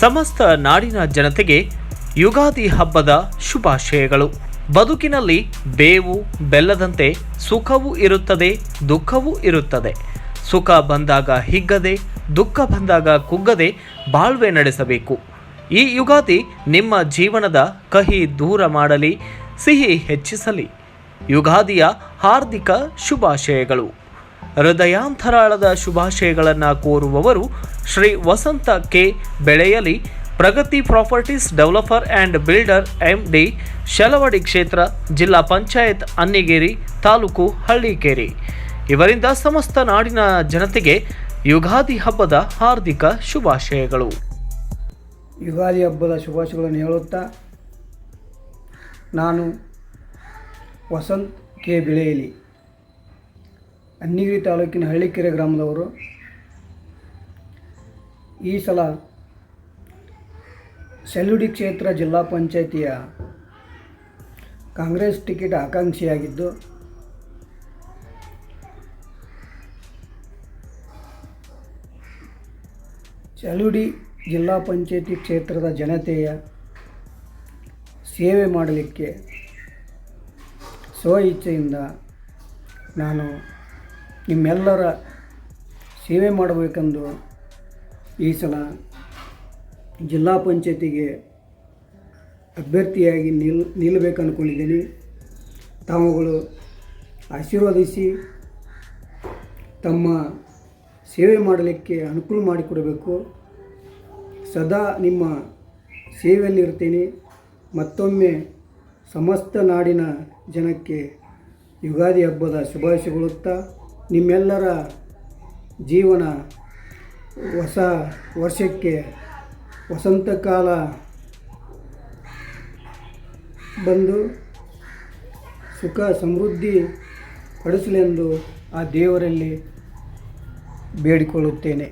ಸಮಸ್ತ ನಾಡಿನ ಜನತೆಗೆ ಯುಗಾದಿ ಹಬ್ಬದ ಶುಭಾಶಯಗಳು. ಬದುಕಿನಲ್ಲಿ ಬೇವು, ಬೆಲ್ಲದಂತೆ ಸುಖವೂ ಇರುತ್ತದೆ, ದುಃಖವೂ ಇರುತ್ತದೆ. ಸುಖ ಬಂದಾಗ ಹಿಗ್ಗದೆ, ದುಃಖ ಬಂದಾಗ ಕುಗ್ಗದೆ ಬಾಳ್ವೆ ನಡೆಸಬೇಕು. ಈ ಯುಗಾದಿ ನಿಮ್ಮ ಜೀವನದ ಕಹಿ ದೂರ ಮಾಡಲಿ, ಸಿಹಿ ಹೆಚ್ಚಿಸಲಿ. ಯುಗಾದಿಯ ಹಾರ್ದಿಕ ಶುಭಾಶಯಗಳು. ಹೃದಯಾಂತರಾಳದ ಶುಭಾಶಯಗಳನ್ನು ಕೋರುವವರು ಶ್ರೀ ವಸಂತ ಕೆ. ಬೆಳೆಯಲಿ, Pragati properties developer and builder M D Shalavadi ಕ್ಷೇತ್ರ, ಜಿಲ್ಲಾ ಪಂಚಾಯತ್ ಅನ್ನಿಗೇರಿ, ತಾಲೂಕು ಹಳ್ಳಿಕೇರಿ. ಇವರಿಂದ ಸಮಸ್ತ ನಾಡಿನ ಜನತೆಗೆ ಯುಗಾದಿ ಹಬ್ಬದ ಹಾರ್ದಿಕ ಶುಭಾಶಯಗಳು. ಯುಗಾದಿ ಹಬ್ಬದ ಶುಭಾಶಯಗಳನ್ನು ಹೇಳುತ್ತಾ, ನಾನು ವಸಂತ್ ಕೆ. ಬಿಳೆಯಲಿ ಅನ್ನಿಗಿರಿ ತಾಲೂಕಿನ ಹಳ್ಳಿಕೆರೆ ಗ್ರಾಮದವರು ಈ ಸಲ ಸೆಲ್ಯುಡಿ ಕ್ಷೇತ್ರ ಜಿಲ್ಲಾ ಪಂಚಾಯಿತಿಯ ಕಾಂಗ್ರೆಸ್ ಟಿಕೆಟ್ ಆಕಾಂಕ್ಷಿಯಾಗಿದ್ದು ಚಲುಡಿ ಜಿಲ್ಲಾ ಪಂಚಾಯಿತಿ ಕ್ಷೇತ್ರದ ಜನತೆಯ ಸೇವೆ ಮಾಡಲಿಕ್ಕೆ ಸ್ವ ಇಚ್ಛೆಯಿಂದ ನಾನು ನಿಮ್ಮೆಲ್ಲರ ಸೇವೆ ಮಾಡಬೇಕೆಂದು ಈ ಸಲ ಜಿಲ್ಲಾ ಪಂಚಾಯತಿಗೆ ಅಭ್ಯರ್ಥಿಯಾಗಿ ನಿಲ್ ನಿಲ್ಲಬೇಕು ಅಂದ್ಕೊಂಡಿದ್ದೀನಿ ತಾವುಗಳು ಆಶೀರ್ವದಿಸಿ ತಮ್ಮ ಸೇವೆ ಮಾಡಲಿಕ್ಕೆ ಅನುಕೂಲ ಮಾಡಿಕೊಡಬೇಕು. ಸದಾ ನಿಮ್ಮ ಸೇವೆಯಲ್ಲಿರ್ತೀನಿ ಮತ್ತೊಮ್ಮೆ ಸಮಸ್ತ ನಾಡಿನ ಜನಕ್ಕೆ ಯುಗಾದಿ ಹಬ್ಬದ ಶುಭಾಶಯಗೊಳ್ಳುತ್ತಾ ನಿಮ್ಮೆಲ್ಲರ ಜೀವನ ಹೊಸ ವರ್ಷಕ್ಕೆ ವಸಂತ ಕಾಲ ಬಂದು ಸುಖ ಸಮೃದ್ಧಿ ಪಡಿಸಲೆಂದು ಆ ದೇವರಲ್ಲಿ ಬೇಡಿಕೊಳ್ಳುತ್ತೇನೆ.